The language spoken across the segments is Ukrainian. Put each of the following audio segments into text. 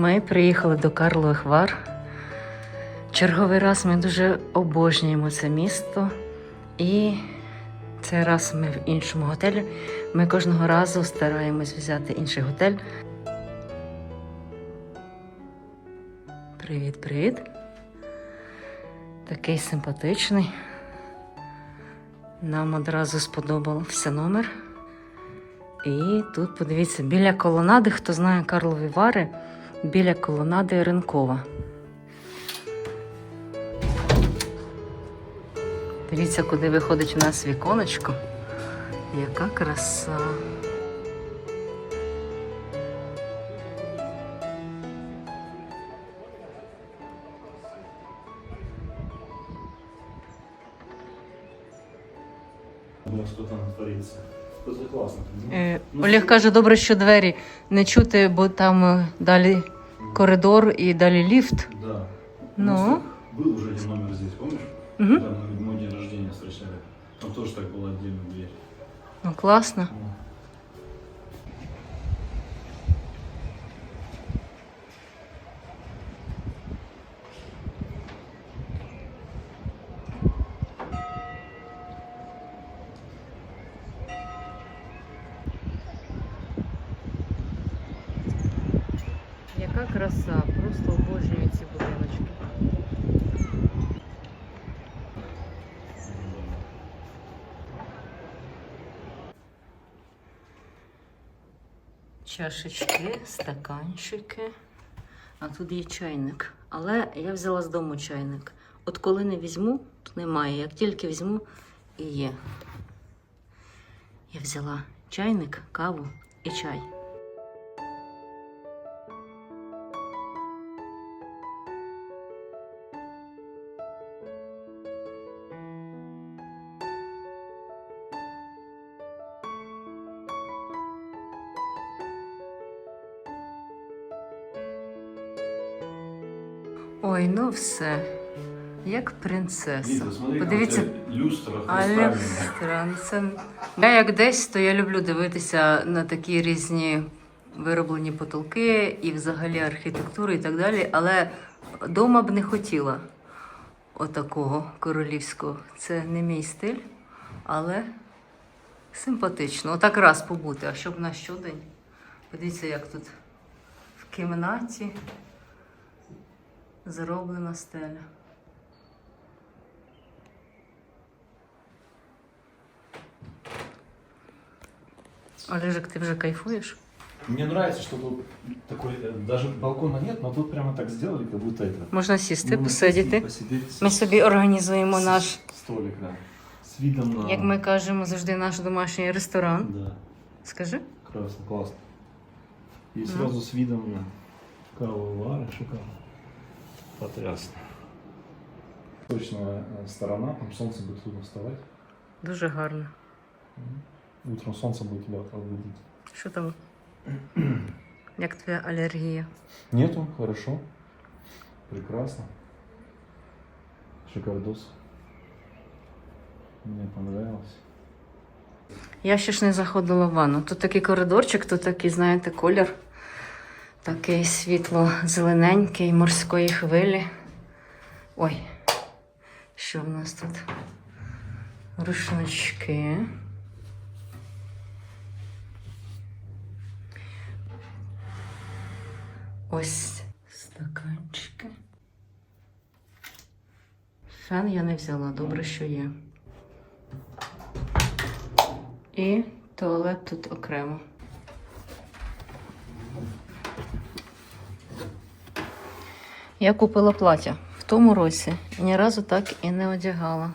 Ми приїхали до Карлових Вар. Черговий раз ми дуже обожнюємо це місто. І цей раз ми в іншому готелі. Ми кожного разу стараємось взяти інший готель. Привіт, привіт. Такий симпатичний. Нам одразу сподобався номер. І тут, подивіться, біля колонади, хто знає Карлові Вари, біля колонади Ринкова. Дивіться, куди виходить у нас віконечко. Яка краса. Думаю, что там творится. Это классно. Ну, Е, ну, Олег что- каже, добре, що двері не чути, бо там е, далі коридор і далі ліфт. Да. Ну? У нас так Был уже один номер здесь, помнишь? Угу. Когда мы мой день рождения встречали. Там тоже так была отдельная дверь. Ну, класно. Ну. Краса, просто обожнюю ці будиночки. Чашечки, стаканчики. А тут є чайник. Але я взяла з дому чайник. От коли не візьму, то немає. Як тільки візьму, і є. Я взяла чайник, каву і чай. Ой, ну все. Як принцеса. Подивіться, у тебя люстра але Це... Я як десь, то я люблю дивитися на такі різні вироблені потолки і взагалі архітектуру і так далі. Але вдома б не хотіла отакого королівського. Це не мій стиль, але симпатично. Отак раз побути, а щоб на щодень. Подивіться, як тут в кімнаті зроблена стеля. Олежик, ти вже кайфуєш? Мне нравится, что тут такой, э, даже балкона нет, но тут прямо так сделали, как будто это. Можна сісти, Ну, посидіти. посидеть. Ми собі організуємо наш, столик, да. С видом на... як ми кажемо, завжди наш домашній ресторан. Да, Скажи? классно, классно. И Ну. сразу с видом на кавовые вары, шикарно. Потрясно. Точная э, сторона, там солнце будет трудно вставать. Дуже гарно. Утром солнце будет тебя разбудить. Що там? Як твоя алергія? Нету, хорошо. Прекрасно. Шикардос. Мне понравилось. Я ще ж не заходила в ванну. Тут такий коридорчик, тут такий, знаєте, колір. Такий світло-зелененький, морської хвилі. Ой, що в нас тут? Рушнички. Ось стаканчики. Фен я не взяла, добре, що є. І туалет тут окремо. Я купила плаття в тому році і ні разу так і не одягала.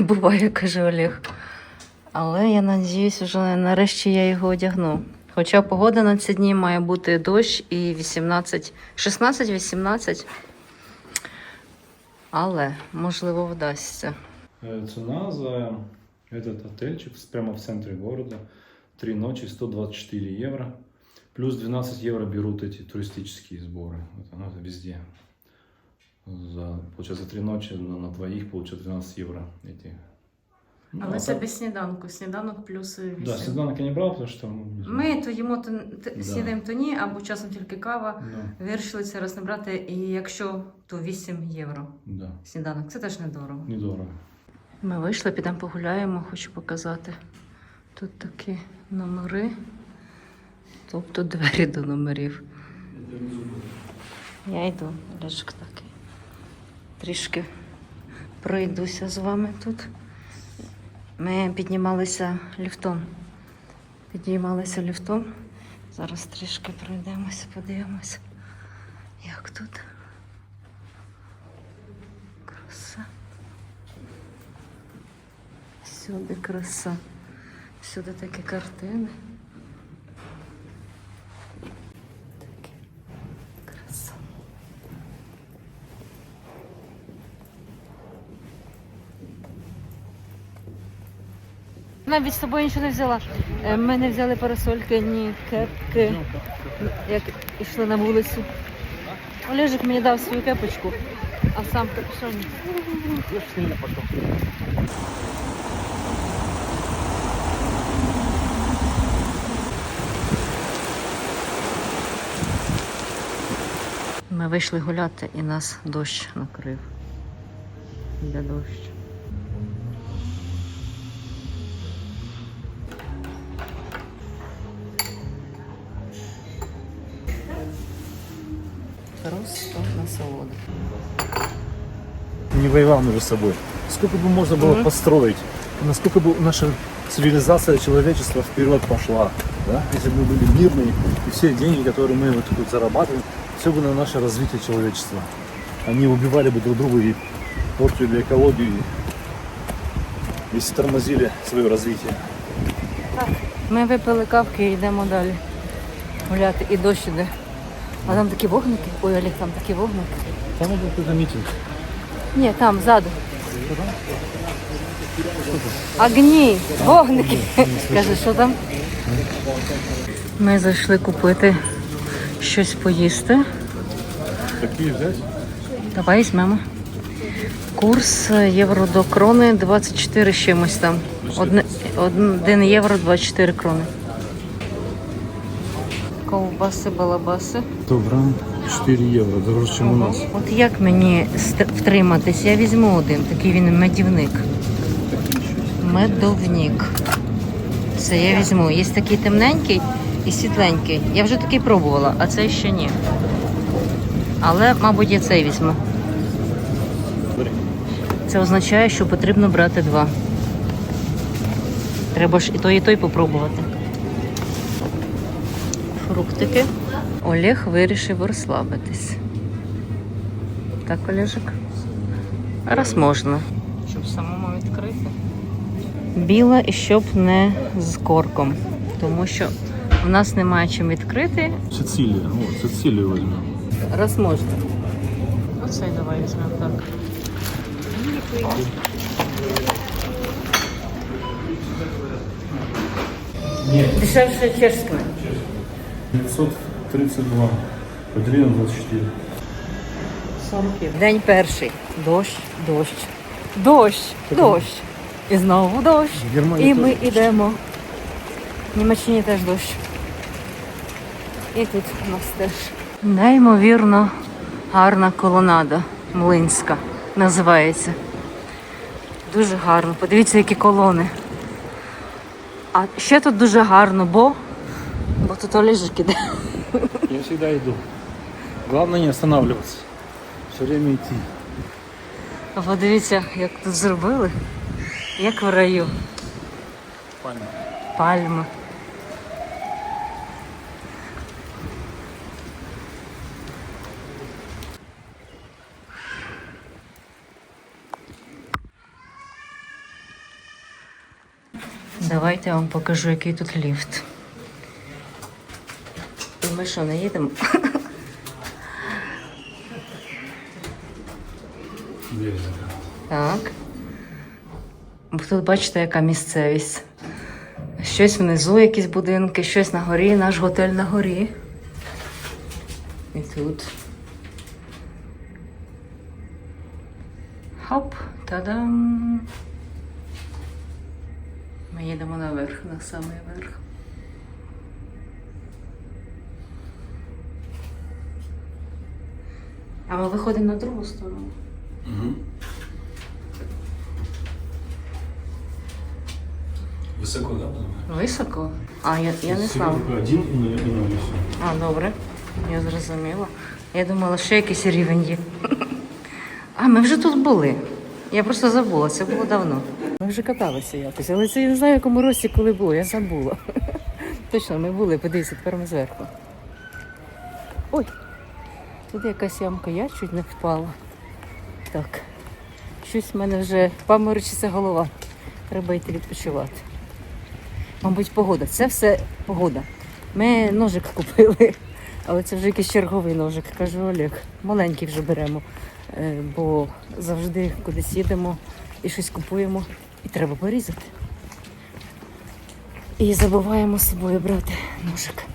Буває, каже Олег. Але я надіюсь, вже нарешті я його одягну. Хоча погода на ці дні має бути дощ і 18, 16-18. Але, можливо, вдасться. Э, Цена за этот отельчик прямо в центре города. Три ночи 124 евро. Плюс 12 евро берут эти туристические сборы. Это, ну, это везде. За, получается, три ночи на, на двоих получается 12 евро эти Ну, Але а це так- без сніданку. Сніданок плюс 8. Да, седанок я не брал, потому что... ну, Ми то їмо то т- Да. снідаємо то ні, або часом тільки кава. Да, Вирішили це раз не брати, і якщо то 8 євро да, сніданок. Це теж недорого. недорого. Ми вийшли, підемо погуляємо, хочу показати. Тут такі номери, тобто двері до номерів. Я йду, Лешик такий. Трішки пройдуся з вами тут. Ми піднімалися ліфтом. Піднімалися ліфтом. Зараз трішки пройдемося, подивимося, як тут. Краса. Всюди краса. Всюди такі картини. Такі краса. Навіть з собою нічого не взяла. Е, Ми не взяли парасольки, ні кепки, як йшли на вулицю. Олежик мені дав свою кепочку, а сам капюшон. Ми вийшли гуляти і нас дощ накрив. Йде дощ. Просто насолода. не воевал между собой. Сколько бы можно было Мгм. построить, насколько бы наша цивилизация человечества вперед пошла, да? если бы мы были мирные, и все деньги, которые мы вот тут зарабатываем, все бы на наше развитие человечества. Они убивали бы друг друга и портили экологию, и, и тормозили свое развитие. Ми випили кавки і йдемо далі гуляти. І дощ іде. А там такі вогники. Ой, Олег, там такі вогники. Там был какой-то митинг. Ні, там ззаду. Огні, вогники. Каже, що там? Ми зайшли купити щось поїсти. Какие взять? Давай візьмемо. Курс євро до крони 24 чимось там. Одне, 1 євро 24 крони. Ковбаси, балабаси. 100 грамм 4 евро, дороже, чем у нас. От як мені втриматись? Я візьму один, такий він медівник. Медовник. Це я візьму. Є такий темненький і світленький. Я вже такий пробувала, а цей ще ні. Але, мабуть, я цей візьму. Це означає, що потрібно брати два. Треба ж і той, і той попробувати. Фруктики. Олег вирішив розслабитись. Так, Олежик? Раз можна. Щоб самому відкрити. Біла і щоб не з корком. Тому що в нас немає чим відкрити. Сицилия, вот, Сицилию возьмем. Раз можна. Оцей давай візьмемо так. Дешевше чешське. 532, поделили на 24. 40 День перший. Дощ, дощ, дощ, дощ. І знову дощ. В Германії І ми теж йдемо. В Німеччині теж дощ. І тут у нас теж. Неймовірно гарна колонада Млинська називається. Дуже гарно. Подивіться, які колони. А ще тут дуже гарно, бо, бо тут Олежик іде. Я всегда иду. Главное не останавливаться. Все время идти. А Подивіться, як тут зробили. Як в раю. Пальма. Пальми. Давайте я вам покажу, який тут ліфт. Що, не їдемо? Так. Тут бачите, яка місцевість. Щось внизу, якісь будинки, щось на горі, наш готель на горі. І тут. Хоп, та-дам. Ми їдемо наверх, на самий верх. А ми виходимо на другу сторону. Высоко, да, Високо? А, я, я не знала. Один и на, лесу. А, добре. Я зрозуміла. Я думала, ще якийсь рівень є. А, ми вже тут були. Я просто забула, це було давно. Ми вже каталися якось, але це я не знаю, в якому році, коли було, я забула. Точно, ми були, подивіться, тепер ми зверху. Ой, тут якась ямка, я чуть не впала. Так. Щось в мене вже паморочиться голова. Треба йти відпочивати. Мабуть, погода. Це все погода. Ми ножик купили, але це вже якийсь черговий ножик. Кажу, Олег, маленький вже беремо, е, бо завжди кудись їдемо і щось купуємо, і треба порізати. І забуваємо з собою брати ножик.